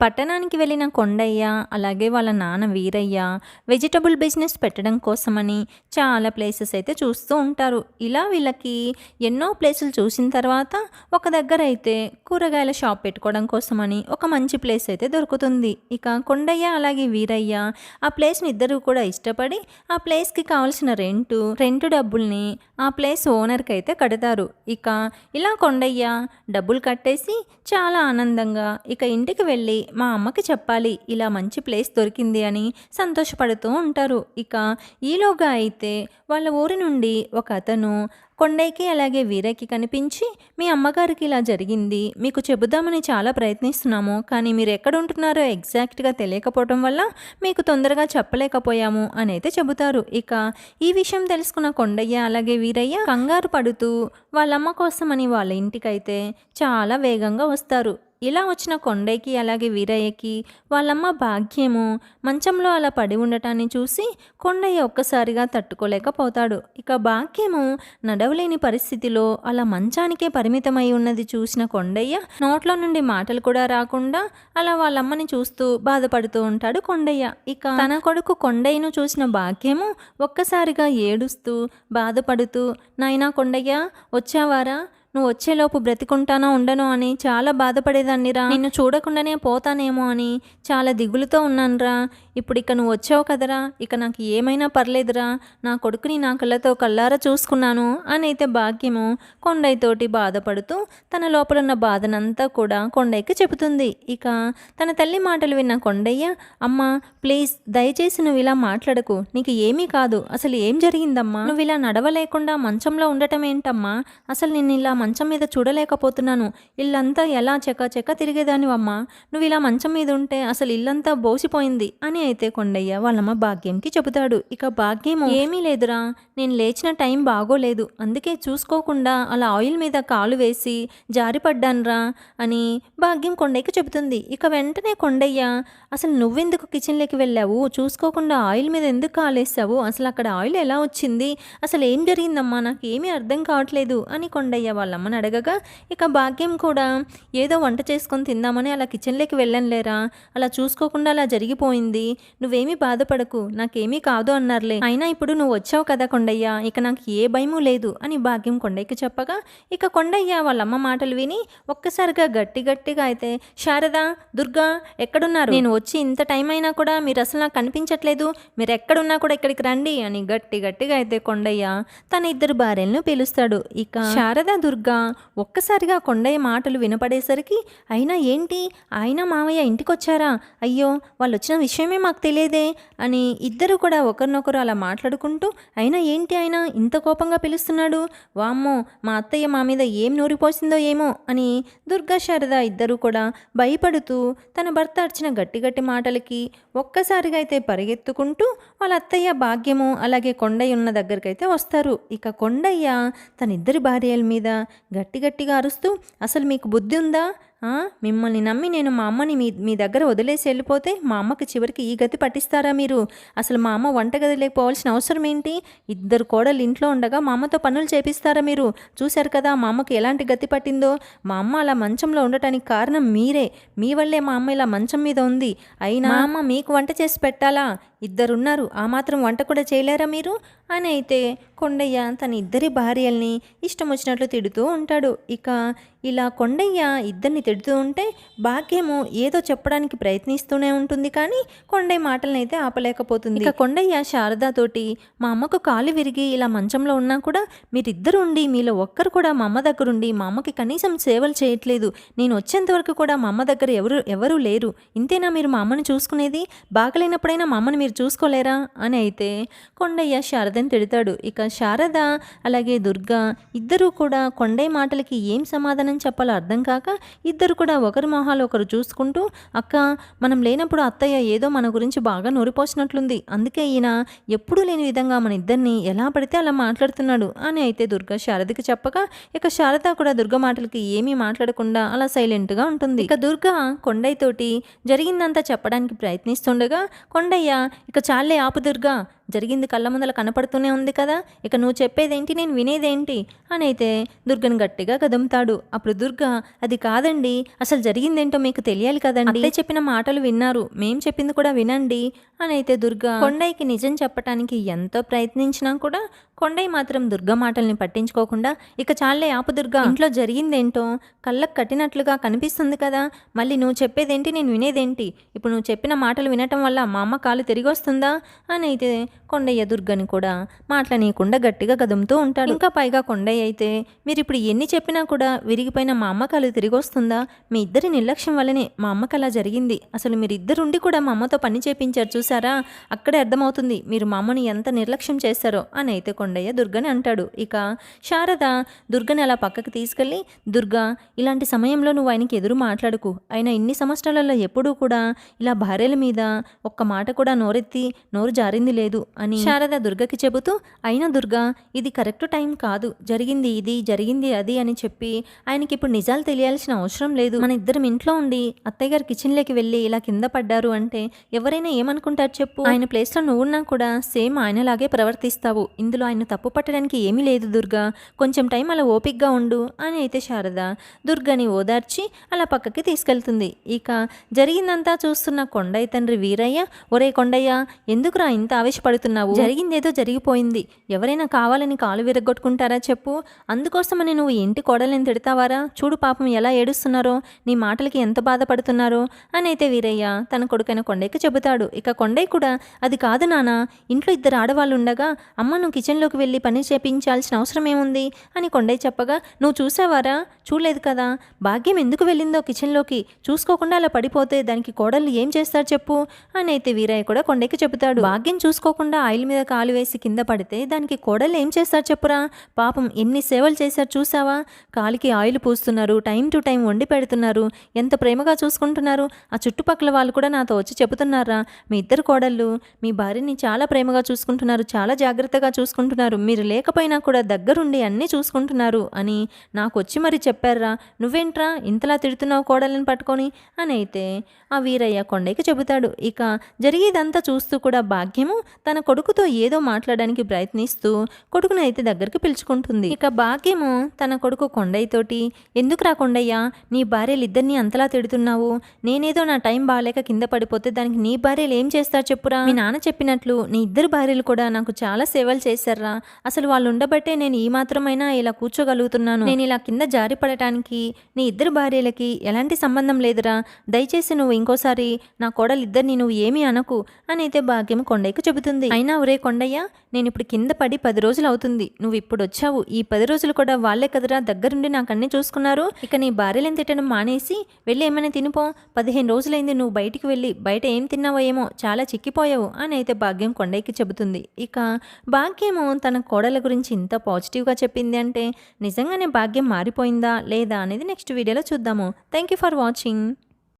పట్టణానికి వెళ్ళిన కొండయ్య అలాగే వాళ్ళ నాన్న వీరయ్య వెజిటబుల్ బిజినెస్ పెట్టడం కోసమని చాలా ప్లేసెస్ అయితే చూస్తూ ఉంటారు. ఇలా వీళ్ళకి ఎన్నో ప్లేసులు చూసిన తర్వాత ఒక దగ్గర అయితే కూరగాయల షాప్ పెట్టుకోవడం కోసమని ఒక మంచి ప్లేస్ అయితే దొరుకుతుంది. ఇక కొండయ్య అలాగే వీరయ్య ఆ ప్లేస్ని ఇద్దరు కూడా ఇష్టపడి ఆ ప్లేస్కి కావాల్సిన రెంటు రెంటు డబ్బుల్ని ఆ ప్లేస్ ఓనర్కి అయితే కడతారు. ఇక ఇలా కొండయ్య డబ్బులు కట్టేసి చాలా ఆనందంగా ఇక ఇంటికి వెళ్ళి మా అమ్మకి చెప్పాలి ఇలా మంచి ప్లేస్ దొరికింది అని సంతోషపడుతూ ఉంటారు. ఇక ఈలోగా అయితే వాళ్ళ ఊరి నుండి ఒక అతను కొండయ్యకి అలాగే వీరయ్యకి కనిపించి మీ అమ్మగారికి ఇలా జరిగింది. మీకు చెబుదామని చాలా ప్రయత్నిస్తున్నాము. కానీ మీరు ఎక్కడ ఉంటున్నారో ఎగ్జాక్ట్గా తెలియకపోవడం వల్ల మీకు తొందరగా చెప్పలేకపోయాము అని అయితే చెబుతారు. ఇక ఈ విషయం తెలుసుకున్న కొండయ్య అలాగే వీరయ్య కంగారు పడుతూ వాళ్ళమ్మ కోసమని వాళ్ళ ఇంటికైతే చాలా వేగంగా వస్తారు. ఇలా వచ్చిన కొండయ్యకి అలాగే వీరయ్యకి వాళ్ళమ్మ భాగ్యము. మంచంలో అలా పడి ఉండటాన్ని చూసి కొండయ్య ఒక్కసారిగా తట్టుకోలేకపోతాడు. ఇక భాగ్యము నడవలేని పరిస్థితిలో అలా మంచానికే పరిమితమై ఉన్నది చూసిన కొండయ్య నోట్లో నుండి మాటలు కూడా రాకుండా అలా వాళ్ళమ్మని చూస్తూ బాధపడుతూ ఉంటాడు కొండయ్య. ఇక తన కొడుకు కొండయ్యను చూసిన భాగ్యము ఒక్కసారిగా ఏడుస్తూ బాధపడుతూ నాయనా కొండయ్య వచ్చావారా? నువ్వు వచ్చేలోపు బ్రతికుంటానో ఉండను అని చాలా బాధపడేదాన్నిరా నిన్ను చూడకుండానే పోతానేమో అని చాలా దిగులుతో ఉన్నానురా ఇప్పుడు ఇక నువ్వు వచ్చావు కదరా. ఇక నాకు ఏమైనా పర్లేదురా. నా కొడుకుని నా కళ్ళతో కళ్ళారా చూసుకున్నాను అని అయితే భాగ్యము కొండైతోటి బాధపడుతూ తన లోపల ఉన్న బాధనంతా కూడా కొండయ్యకి చెబుతుంది. ఇక తన తల్లి మాటలు విన్న కొండయ్య అమ్మ ప్లీజ్ దయచేసి నువ్వు ఇలా మాట్లాడకు. నీకు ఏమీ కాదు. అసలు ఏం జరిగిందమ్మా? నువ్వు ఇలా నడవలేకుండా మంచంలో ఉండటం ఏంటమ్మా అసలు నిన్ను ఇలా మంచం మీద చూడలేకపోతున్నాను. ఇల్లంతా ఎలా చెక్క చెక్క తిరిగేదానివమ్మా. నువ్వు ఇలా మంచం మీద ఉంటే అసలు ఇల్లంతా బోసిపోయింది అని అయితే కొండయ్య వాళ్ళమ్మ భాగ్యంకి చెబుతాడు. ఇక భాగ్యం ఏమీ లేదురా నేను లేచిన టైం బాగోలేదు. అందుకే చూసుకోకుండా అలా ఆయిల్ మీద కాలు వేసి జారిపడ్డానురా అని భాగ్యం కొండయ్యకి చెబుతుంది. ఇక వెంటనే కొండయ్య అసలు నువ్వెందుకు కిచెన్లోకి వెళ్ళావు? చూసుకోకుండా ఆయిల్ మీద ఎందుకు కాలేసావు అసలు అక్కడ ఆయిల్ ఎలా వచ్చింది? అసలు ఏం జరిగిందమ్మా? నాకు ఏమీ అర్థం కావట్లేదు అని కొండయ్య వాళ్ళ వాళ్ళమ్మని అడగగా ఇక భాగ్యం కూడా. ఏదో వంట చేసుకొని తిందామని అలా కిచెన్లోకి వెళ్ళనులేరా? అలా చూసుకోకుండా అలా జరిగిపోయింది. నువ్వేమీ బాధపడకు. నాకేమీ కాదు అన్నారులే. అయినా ఇప్పుడు నువ్వు వచ్చావు కదా కొండయ్య. ఇక నాకు ఏ భయము లేదు అని భాగ్యం కొండయ్యకి చెప్పగా ఇక కొండయ్య వాళ్ళమ్మ మాటలు విని ఒక్కసారిగా గట్టి గట్టిగా అయితే శారద దుర్గా ఎక్కడున్నారు? నేను వచ్చి ఇంత టైం అయినా కూడా మీరు అసలు నాకు కనిపించట్లేదు. మీరు ఎక్కడున్నా కూడా ఇక్కడికి రండి అని గట్టి గట్టిగా అయితే కొండయ్య తన ఇద్దరు భార్యలను పిలుస్తాడు. ఇక శారద దుర్గా ఒక్కసారిగా కొండయ్య మాటలు వినపడేసరికి అయినా ఏంటి? ఆయన మావయ్య ఇంటికొచ్చారా? అయ్యో వాళ్ళు వచ్చిన విషయమే మాకు తెలియదే అని ఇద్దరు కూడా ఒకరినొకరు అలా మాట్లాడుకుంటూ అయినా ఏంటి ఆయన ఇంత కోపంగా పిలుస్తున్నాడు? వామ్మో మా అత్తయ్య మా మీద ఏం నూరిపోసిందో ఏమో అని దుర్గా శారద ఇద్దరు కూడా భయపడుతూ తన భర్త అర్చిన గట్టి గట్టి మాటలకి ఒక్కసారిగా అయితే పరిగెత్తుకుంటూ వాళ్ళ అత్తయ్య భాగ్యము అలాగే కొండయ్య ఉన్న దగ్గరికైతే వస్తారు. ఇక కొండయ్య తన ఇద్దరి భార్యల మీద గట్టి గట్టిగా అరుస్తూ అసలు మీకు బుద్ధి ఉందా? మిమ్మల్ని నమ్మి నేను మా అమ్మని మీ మీ దగ్గర వదిలేసి వెళ్ళిపోతే మా అమ్మకి చివరికి ఈ గతి పట్టిస్తారా మీరు? అసలు మా అమ్మ వంటగదిలోకి పోవాల్సిన అవసరం ఏంటి? ఇద్దరు కోడలు ఇంట్లో ఉండగా మా అమ్మతో పనులు చేపిస్తారా మీరు? చూశారు కదా మా అమ్మకి ఎలాంటి గతి పట్టిందో. మా అమ్మ అలా మంచంలో ఉండటానికి కారణం మీరే. మీ వల్లే మా అమ్మ ఇలా మంచం మీద ఉంది. అయినా మా అమ్మ మీకు వంట చేసి పెట్టాలా? ఇద్దరున్నారు ఆ మాత్రం వంట కూడా చేయలేరా మీరు? అని అయితే కొండయ్య తన ఇద్దరి భార్యల్ని ఇష్టం వచ్చినట్లు తిడుతూ ఉంటాడు. ఇక ఇలా కొండయ్య ఇద్దరిని తిడుతూ ఉంటే భాగ్యము ఏదో చెప్పడానికి ప్రయత్నిస్తూనే ఉంటుంది కానీ కొండయ్య మాటలనైతే అయితే ఆపలేకపోతుంది. ఇక కొండయ్య శారదాతోటి మా అమ్మకు కాలు విరిగి ఇలా మంచంలో ఉన్నా కూడా మీరిద్దరు ఉండి మీలో ఒక్కరు కూడా మా అమ్మ దగ్గరుండి మా అమ్మకి కనీసం సేవలు చేయట్లేదు. నేను వచ్చేంత వరకు కూడా మా అమ్మ దగ్గర ఎవరు ఎవరూ లేరు. ఇంతేనా మీరు మా అమ్మని చూసుకునేది? బాగలేనప్పుడైనా మా అమ్మని మీరు చూసుకోలేరా? అని అయితే కొండయ్య శారదని తిడతాడు. ఇక శారద అలాగే దుర్గా ఇద్దరూ కూడా కొండయ్య మాటలకి ఏం సమాధానం చెప్పాలో అర్థం కాక ఇద్దరు కూడా ఒకరి మొహాలు ఒకరు చూసుకుంటూ అక్క మనం లేనప్పుడు అత్తయ్య ఏదో మన గురించి బాగా నూరిపోసినట్లుంది. అందుకే ఈయన ఎప్పుడూ లేని విధంగా మన ఇద్దరిని ఎలా పడితే అలా మాట్లాడుతున్నాడు అని అయితే దుర్గ శారదకి చెప్పగా ఇక శారద కూడా దుర్గ మాటలకి ఏమీ మాట్లాడకుండా అలా సైలెంట్గా ఉంటుంది. ఇక దుర్గా కొండయ్యతోటి జరిగిందంతా చెప్పడానికి ప్రయత్నిస్తుండగా కొండయ్య ఇక చాలే ఆపు దుర్గా జరిగింది కళ్ళ ముందల కనపడుతూనే ఉంది కదా. ఇక నువ్వు చెప్పేదేంటి నేను వినేదేంటి? అని అయితే దుర్గను గట్టిగా కదుముతాడు. అప్పుడు దుర్గ అది కాదండి అసలు జరిగిందేంటో మీకు తెలియాలి కదండి. అత్తయ్య చెప్పిన మాటలు విన్నారు మేం చెప్పింది కూడా వినండి అని అయితే దుర్గ కొండయ్యకి నిజం చెప్పటానికి ఎంతో ప్రయత్నించినా కూడా కొండయ్య మాత్రం దుర్గ మాటల్ని పట్టించుకోకుండా ఇక చాలే ఆపు దుర్గ. ఇంట్లో జరిగిందేంటో కళ్ళకు కట్టినట్లుగా కనిపిస్తుంది కదా. మళ్ళీ నువ్వు చెప్పేదేంటి నేను వినేదేంటి? ఇప్పుడు నువ్వు చెప్పిన మాటలు వినటం వల్ల మా అమ్మ కాలు తిరిగి వస్తుందా? అని అయితే కొండయ్య దుర్గని కూడా మాట్లాడనీయకుండా గట్టిగా గదుముతూ ఉంటాడు. ఇంకా పైగా కొండయ్య అయితే మీరు ఇప్పుడు ఎన్ని చెప్పినా కూడా విరిగిపోయిన మా అమ్మ కాలు తిరిగి వస్తుందా? మీ ఇద్దరి నిర్లక్ష్యం వల్లనే మా అమ్మకి అలా జరిగింది. అసలు మీరు ఇద్దరుండి కూడా మా అమ్మతో పని చేపించారు చూసారా? అక్కడే అర్థమవుతుంది మీరు మా అమ్మని ఎంత నిర్లక్ష్యం చేస్తారో అని అయితే కొండయ్య దుర్గని అంటాడు. ఇక శారద దుర్గని అలా పక్కకి తీసుకెళ్ళి దుర్గా ఇలాంటి సమయంలో నువ్వు ఆయనకి ఎదురు మాట్లాడుకు. ఆయన ఇన్ని సంవత్సరాలలో ఎప్పుడూ కూడా ఇలా భార్యల మీద ఒక్క మాట కూడా నోరెత్తి నోరు జారింది లేదు. అని శారద దుర్గకి చెబుతూ అయినా దుర్గా ఇది కరెక్ట్ టైం కాదు. జరిగింది ఇది జరిగింది అది అని చెప్పి ఆయనకి ఇప్పుడు నిజాలు తెలియాల్సిన అవసరం లేదు. మన ఇద్దరం ఇంట్లో ఉండి అత్తయ్య గారు కిచెన్లోకి వెళ్ళి ఇలా కింద పడ్డారు అంటే ఎవరైనా ఏమనుకుంటారు చెప్పు? ఆయన ప్లేస్లో నువ్వున్నా కూడా సేమ్ ఆయనలాగే ప్రవర్తిస్తావు. ఇందులో ఆయన తప్పు పట్టడానికి ఏమీ లేదు దుర్గా. కొంచెం టైం అలా ఓపిక్గా ఉండు అని అయితే శారద దుర్గని ఓదార్చి అలా పక్కకి తీసుకెళ్తుంది. ఇక జరిగిందంతా చూస్తున్న కొండయ్య తండ్రి వీరయ్య ఒరే కొండయ్య ఎందుకురా ఇంత ఆవేశపడుతున్నావు జరిగిందేదో జరిగిపోయింది. ఎవరైనా కావాలని కాలు విరగొట్టుకుంటారా చెప్పు. అందుకోసమని నువ్వు ఇంటి కోడలని తిడతావారా? చూడు పాపం ఎలా ఏడుస్తున్నారో నీ మాటలకి ఎంత బాధపడుతున్నారో అని అయితే వీరయ్య తన కొడుకైన కొండయ్యకి చెబుతాడు. ఇక కొండయ్య కూడా అది కాదు నానా ఇంట్లో ఇద్దరు ఆడవాళ్ళు ఉండగా అమ్మ నువ్వు కిచెన్లోకి వెళ్ళి పని చేపించాల్సిన అవసరం ఏముంది? అని కొండయ్య చెప్పగా నువ్వు చూసావారా? చూడలేదు కదా. భాగ్యం ఎందుకు వెళ్ళిందో కిచెన్లోకి? చూసుకోకుండా అలా పడిపోతే దానికి కోడళ్ళు ఏం చేస్తారు చెప్పు? అని అయితే వీరయ్య కూడా కొండయ్యకి చెబుతాడు. భాగ్యం చూసుకోకుండా ఆయిల్ మీద కాలు వేసి కింద పడితే దానికి కోడలు ఏం చేస్తారు చెప్పురా? పాపం ఎన్ని సేవలు చేశారు చూసావా కాలికి ఆయిల్ పూస్తున్నారు టైం టు టైం వండి పెడుతున్నారు. ఎంత ప్రేమగా చూసుకుంటున్నారు. ఆ చుట్టుపక్కల వాళ్ళు కూడా నాతో వచ్చి చెబుతున్నారా? మీ ఇద్దరు కోడళ్ళు మీ భార్యని చాలా ప్రేమగా చూసుకుంటున్నారు చాలా జాగ్రత్తగా చూసుకుంటున్నారు. మీరు లేకపోయినా కూడా దగ్గరుండి అన్నీ చూసుకుంటున్నారు అని నాకు వచ్చి మరి చెప్పారా? నువ్వేంట్రా ఇంతలా తిడుతున్నావు కోడళ్ళని పట్టుకొని? అని అయితే ఆ వీరయ్య కొండయ్యకి చెబుతాడు. ఇక జరిగేదంతా చూస్తూ కూడా భాగ్యము తన కొడుకుతో ఏదో మాట్లాడడానికి ప్రయత్నిస్తూ కొడుకును అయితే దగ్గరికి పిలుచుకుంటుంది. ఇక భాగ్యము తన కొడుకు కొండయ్యతోటి ఎందుకురా కొండయ్య నీ భార్యలిద్దరినీ అంతలా తిడుతున్నావు? నేనేదో నా టైం బాగాలేక కింద పడిపోతే దానికి నీ భార్యలు ఏం చేస్తారు చెప్పురా మీ నాన్న చెప్పినట్లు నీ ఇద్దరు భార్యలు కూడా నాకు చాలా సేవలు చేశారా అసలు వాళ్ళు ఉండబట్టే నేను ఈ మాత్రమైనా ఇలా కూర్చోగలుగుతున్నాను. నేను ఇలా కింద జారి పడటానికి నీ ఇద్దరు భార్యలకి ఎలాంటి సంబంధం లేదురా. దయచేసి నువ్వు ఇంకోసారి నా కోడలిద్దరిని నువ్వు ఏమీ అనకు అని అయితే భాగ్యం కొండయ్యకు చెబుతుంది. అయినా ఒరే కొండయ్య నేను ఇప్పుడు కింద పడి పది రోజులు అవుతుంది. నువ్వు ఇప్పుడు వచ్చావు. ఈ పది రోజులు కూడా వాళ్ళే కదరా దగ్గరుండి నాకు చూసుకున్నారు. ఇక నీ భార్యలను తిట్టడం మానేసి వెళ్ళి ఏమైనా తినిపో. పదిహేను రోజులైంది నువ్వు బయటికి వెళ్ళి బయట ఏం తిన్నావో ఏమో చాలా చిక్కిపోయావు అని అయితే భాగ్యం కొండయ్యకి చెబుతుంది. ఇక భాగ్యము తన కోడల గురించి ఇంత పాజిటివ్గా చెప్పింది అంటే నిజంగానే భాగ్యం మారిపోయిందా లేదా అనేది నెక్స్ట్ వీడియోలో చూద్దాము. Thank you for watching.